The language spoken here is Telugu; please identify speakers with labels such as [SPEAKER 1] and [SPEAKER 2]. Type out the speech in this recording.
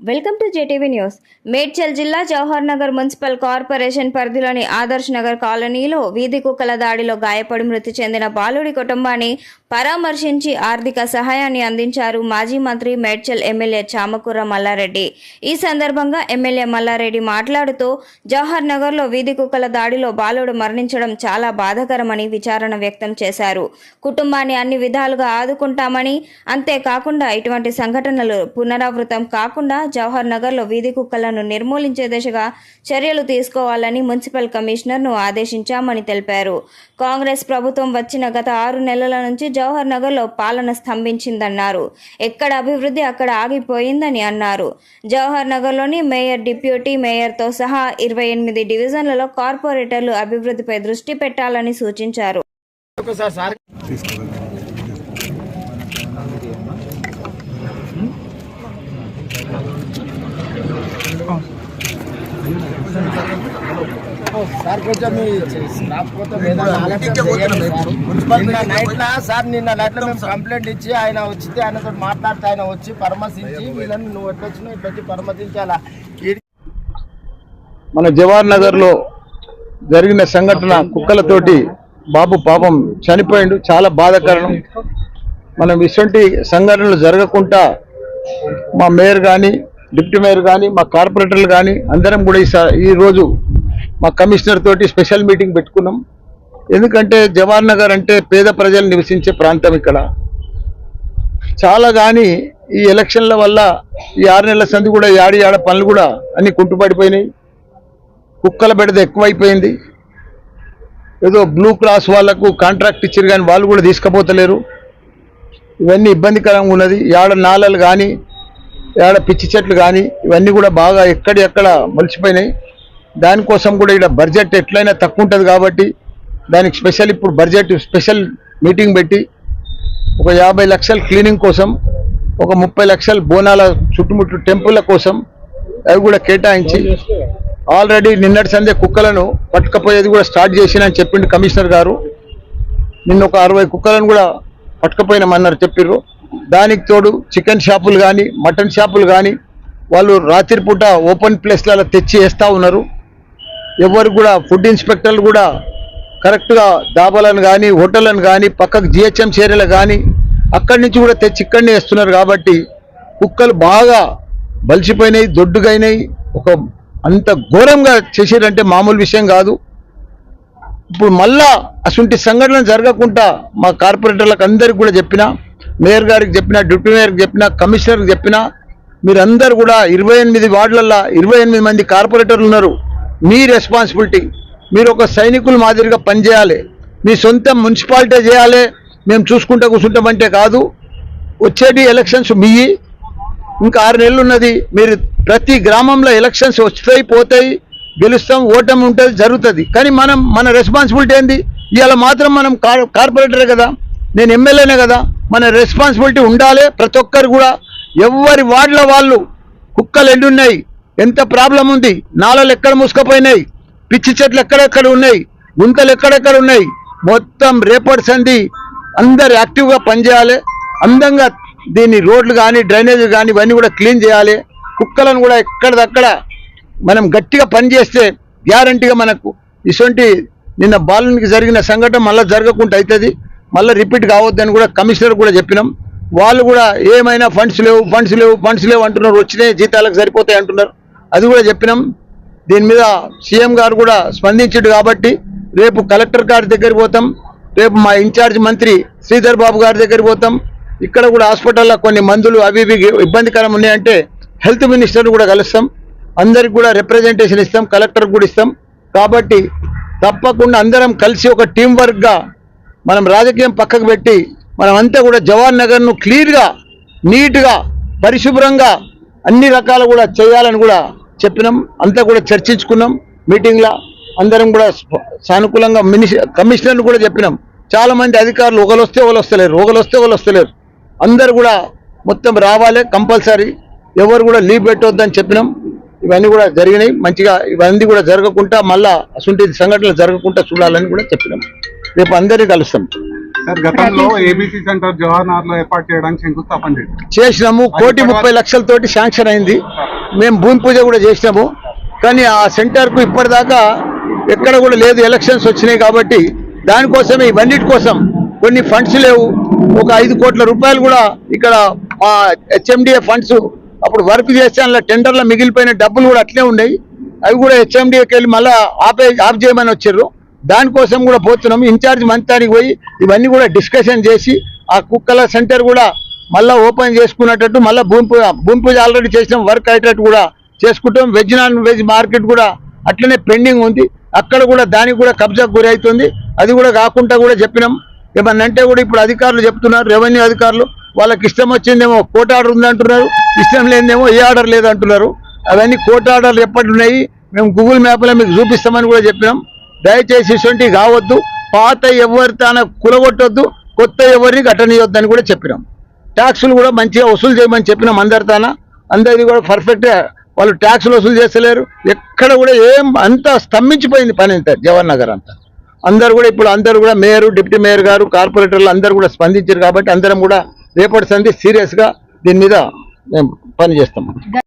[SPEAKER 1] Welcome to JTV news. Medchal జిల్లా జవహర్ నగర్ మున్సిపల్ కార్పొరేషన్ పరిధిలోని ఆదర్శ్ నగర్ కాలనీలో వీధి కుక్కల దాడిలో గాయపడి మృతి చెందిన బాలుడి కుటుంబాన్ని పరామర్శించి ఆర్థిక సహాయాన్ని అందించారు మాజీ మంత్రి మేడ్చల్ ఎమ్మెల్యే చామకూర మల్లారెడ్డి. ఈ సందర్భంగా ఎమ్మెల్యే మల్లారెడ్డి మాట్లాడుతూ జవహర్ నగర్లో వీధి కుక్కల దాడిలో బాలుడు మరణించడం చాలా బాధాకరమని విచారణ వ్యక్తం చేశారు. కుటుంబాన్ని అన్ని విధాలుగా ఆదుకుంటామని అంతేకాకుండా ఇటువంటి సంఘటనలు పునరావృతం కాకుండా జవహర్ నగర్లో వీధి కుక్కలను నిర్మూలించే దిశగా చర్యలు తీసుకోవాలని మున్సిపల్ కమిషనర్ను ఆదేశించామని తెలిపారు. కాంగ్రెస్ ప్రభుత్వం వచ్చిన గత ఆరు నెలల నుంచి జవహర్ నగర్లో పాలన స్తంభించిందన్నారు. ఎక్కడ అభివృద్ధి అక్కడ ఆగిపోయిందని అన్నారు. జవహర్ నగర్లోని మేయర్ డిప్యూటీ మేయర్తో సహా ఇరవై ఎనిమిది డివిజన్లలో కార్పొరేటర్లు అభివృద్ధిపై దృష్టి పెట్టాలని సూచించారు.
[SPEAKER 2] సార్ కొంచెం మీ స్టాఫ్ కొంచెం ఏదైనా ఆలస్యం చేయండి సార్. నిన్న నైట్ లా సార్ నిన్న నైట్లో మేము కంప్లైంట్ ఇచ్చి ఆయన వచ్చితే ఆయనతో మాట్లాడితే ఆయన వచ్చి పరామర్శించి వీళ్ళని నువ్వు ఎట్లా వచ్చినావు ఇట్లా వచ్చి పరామర్శించాలా? ఈ-
[SPEAKER 3] మన జవహర్ నగర్లో జరిగిన సంఘటన కుక్కలతోటి బాబు పాపం చనిపోయిండు చాలా బాధాకరణం మనం ఇటువంటి సంఘటనలు జరగకుండా మా మేయర్ కానీ డిప్యూటీ మేయర్ కానీ మా కార్పొరేటర్లు కానీ అందరం కూడా ఈ స- ఈ రోజు మా కమిషనర్ తోటి స్పెషల్ మీటింగ్ పెట్టుకున్నాం. ఎందుకంటే జవహర్ నగర్ అంటే పేద ప్రజలు నివసించే ప్రాంతం ఇక్కడ. చాలా కానీ ఈ ఎలక్షన్ల వల్ల ఈ ఆరు నెలల సంది కూడా యాడి యాడ పనులు కూడా అన్ని కుంటుపడిపోయినాయి. కుక్కల బెడద ఎక్కువైపోయింది. ఏదో బ్లూ క్రాస్ వాళ్ళకు కాంట్రాక్ట్ ఇచ్చారు కానీ వాళ్ళు కూడా తీసుకుపోతలేరు. ఇవన్నీ ఇబ్బందికరంగా ఉన్నది. యాడ నాలలు కానీ యాడ పిచ్చి చెట్లు కానీ ఇవన్నీ కూడా బాగా ఎక్కడెక్కడ మలిచిపోయినాయి. దానికోసం కూడా ఇక్కడ బడ్జెట్ ఎట్లయినా తక్కువ ఉంటుంది కాబట్టి దానికి స్పెషల్ ఇప్పుడు బడ్జెట్ స్పెషల్ మీటింగ్ పెట్టి ఒక యాభై లక్షల క్లీనింగ్ కోసం ఒక ముప్పై లక్షల బోనాల చుట్టుముట్టు టెంపుల్ల కోసం అవి కూడా కేటాయించి ఆల్రెడీ నిన్నటి సందే కుక్కలను పట్టుకపోయేది కూడా స్టార్ట్ చేసినని చెప్పిండు కమిషనర్ గారు. నిన్న ఒక అరవై కుక్కలను కూడా పట్టుకపోయినామన్నారు చెప్పిర్రు. దానికి తోడు చికెన్ షాపులు కానీ మటన్ షాపులు కానీ వాళ్ళు రాత్రిపూట ఓపెన్ ప్లేస్లలో తెచ్చి వేస్తూ ఉన్నారు. ఎవరు కూడా ఫుడ్ ఇన్స్పెక్టర్లు కూడా కరెక్ట్గా దాబాలను కానీ హోటళ్ళను కానీ పక్కకు జిహెచ్ఎం చర్యలు కానీ అక్కడి నుంచి కూడా తెచ్చి ఇక్కడనే వేస్తున్నారు కాబట్టి కుక్కలు బాగా బలిసిపోయినాయి దొడ్డుగైనాయి. ఒక అంత ఘోరంగా చేసారంటే మామూలు విషయం కాదు. ఇప్పుడు మళ్ళా అటువంటి సంఘటన జరగకుండా మా కార్పొరేటర్లకు అందరికి కూడా చెప్పిన మేయర్ గారికి చెప్పిన డిప్యూటీ మేయర్కి చెప్పిన కమిషనర్కి చెప్పిన మీరందరూ కూడా ఇరవై ఎనిమిది వార్డులల్లో ఇరవై ఎనిమిది మంది కార్పొరేటర్లు ఉన్నారు. మీ రెస్పాన్సిబిలిటీ మీరు ఒక సైనికుల మాదిరిగా పనిచేయాలి. మీ సొంత మున్సిపాలిటీ చేయాలి. మేము చూసుకుంటూ కూర్చుంటామంటే కాదు. వచ్చేటి ఎలక్షన్స్ మీ. ఇంకా ఆరు నెలలు ఉన్నది. మీరు ప్రతి గ్రామంలో ఎలక్షన్స్ వస్తాయి పోతాయి. గెలుస్తాం ఓటమి ఉంటుంది జరుగుతుంది. కానీ మనం మన రెస్పాన్సిబిలిటీ ఏంది? ఇవాళ మాత్రం మనం కార్ కార్పొరేటరే కదా. నేను ఎమ్మెల్యేనే కదా. మన రెస్పాన్సిబిలిటీ ఉండాలి. ప్రతి ఒక్కరు కూడా ఎవరి వార్డుల వాళ్ళు కుక్కలు ఎన్నున్నాయి ఎంత ప్రాబ్లం ఉంది? నాలలు ఎక్కడ మూసుకుపోయినాయి? పిచ్చి చెట్లు ఎక్కడెక్కడ ఉన్నాయి? గుంతలు ఎక్కడెక్కడ ఉన్నాయి? మొత్తం రేపటి సంధి అందరు యాక్టివ్గా పనిచేయాలి. అందంగా దీన్ని రోడ్లు కానీ డ్రైనేజ్ కానీ ఇవన్నీ కూడా క్లీన్ చేయాలి. కుక్కలను కూడా ఎక్కడిదక్కడ మనం గట్టిగా పనిచేస్తే గ్యారంటీగా మనకు ఇటువంటి నిన్న బాలునికి జరిగిన సంఘటన మళ్ళీ జరగకుండా అవుతుంది మళ్ళీ రిపీట్ కావద్దని కూడా కమిషనర్ కూడా చెప్పినాం. వాళ్ళు కూడా ఏమైనా ఫండ్స్ లేవు ఫండ్స్ లేవు ఫండ్స్ లేవు అంటున్నారు. వచ్చినాయి జీతాలకు సరిపోతాయి అంటున్నారు. అది కూడా చెప్పినాం. దీని మీద సీఎం గారు కూడా స్పందించాడు కాబట్టి రేపు కలెక్టర్ గారి దగ్గర పోతాం. రేపు మా ఇన్ఛార్జ్ మంత్రి శ్రీధర్ బాబు గారి దగ్గర పోతాం. ఇక్కడ కూడా హాస్పిటల్లో కొన్ని మందులు అవి ఇవి ఇబ్బందికరం ఉన్నాయంటే హెల్త్ మినిస్టర్ కూడా కలుస్తాం. అందరికి కూడా రిప్రజెంటేషన్ ఇస్తాం కలెక్టర్ కూడా ఇస్తాం. కాబట్టి తప్పకుండా అందరం కలిసి ఒక టీం వర్క్గా మనం రాజకీయం పక్కకు పెట్టి మనం అంతా కూడా జవహర్ నగర్ను క్లియర్గా నీట్గా పరిశుభ్రంగా అన్ని రకాలు కూడా చేయాలని కూడా చెప్పినాం అంతా కూడా చర్చించుకున్నాం మీటింగ్లో అందరం కూడా సానుకూలంగా మినిష కమిషనర్ని కూడా చెప్పినాం. చాలా మంది అధికారులు ఒకరు వస్తే వాళ్ళు వస్తలేరు ఒకరు వస్తే వాళ్ళు వస్తలేరు. అందరు కూడా మొత్తం రావాలి కంపల్సరీ. ఎవరు కూడా లీవ్ పెట్టొద్దని చెప్పినాం. ఇవన్నీ కూడా జరిగినాయి. మంచిగా ఇవన్నీ కూడా జరగకుండా మళ్ళా అసలు సంఘటనలు జరగకుండా చూడాలని కూడా చెప్పినాం. రేపు అందరినీ కలుస్తాం.
[SPEAKER 4] గతంలో ఏబీసీ సెంటర్ జవహర్ నగర్లో ఏర్పాటు చేయడానికి శంకుస్థాపన చేశారు.
[SPEAKER 3] చేసినాము. కోటి ముప్పై లక్షలతోటి శాంక్షన్ అయింది. మేము భూమి పూజ కూడా చేసినాము. కానీ ఆ సెంటర్కు ఇప్పటిదాకా ఎక్కడ కూడా లేదు ఎలక్షన్స్ వచ్చినాయి కాబట్టి దానికోసమే ఇవన్నిటి కోసం కొన్ని ఫండ్స్ లేవు. ఒక ఐదు కోట్ల రూపాయలు కూడా ఇక్కడ హెచ్ఎండిఏ ఫండ్స్ అప్పుడు వర్క్ చేస్తే అందులో టెండర్లో మిగిలిపోయిన డబ్బులు కూడా అట్లే ఉన్నాయి. అవి కూడా హెచ్ఎండిఏకి వెళ్ళి మళ్ళీ ఆపే ఆఫ్ చేయమని వచ్చారు. దానికోసం కూడా పోతున్నాం. ఇన్ఛార్జ్ మంత్రానికి పోయి ఇవన్నీ కూడా డిస్కషన్ చేసి ఆ కుక్కల సెంటర్ కూడా మళ్ళీ ఓపెన్ చేసుకున్నట్టు మళ్ళీ భూమి పూజ భూమి పూజ ఆల్రెడీ చేసినాం వర్క్ అయ్యేటట్టు కూడా చేసుకుంటాం. వెజ్ నాన్ వెజ్ మార్కెట్ కూడా అట్లనే పెండింగ్ ఉంది. అక్కడ కూడా దానికి కూడా కబ్జాకు గురి అవుతుంది. అది కూడా కాకుండా కూడా చెప్పినాం. ఏమన్నంటే కూడా ఇప్పుడు అధికారులు చెప్తున్నారు రెవెన్యూ అధికారులు. వాళ్ళకి ఇష్టం వచ్చిందేమో కోర్టు ఆర్డర్ ఉందంటున్నారు ఇష్టం లేనిదేమో ఏ ఆర్డర్ లేదంటున్నారు అవన్నీ కోర్టు ఆర్డర్లు ఎప్పటి ఉన్నాయి మేము గూగుల్ మ్యాప్లో మీకు చూపిస్తామని కూడా చెప్పినాం. దయచేసి ఇటువంటివి కావద్దు. పాత ఎవరి తాన కులగొట్టొద్దు కొత్త ఎవరిని కట్టనీయొద్దని కూడా చెప్పినాం. ట్యాక్సులు కూడా మంచిగా వసూలు చేయమని చెప్పినాం అందరి తాన అందరిది కూడా పర్ఫెక్ట్ వాళ్ళు ట్యాక్సులు వసూలు చేస్తలేరు. ఎక్కడ కూడా ఏం అంతా స్తంభించిపోయింది పని అంతా జవహర్ నగర్ అంతా. అందరు కూడా ఇప్పుడు అందరు కూడా మేయర్ డిప్యూటీ మేయర్ గారు కార్పొరేటర్లు అందరూ కూడా స్పందించారు కాబట్టి అందరం కూడా రేపటి సంధి సీరియస్గా దీని మీద మేము పని చేస్తాం.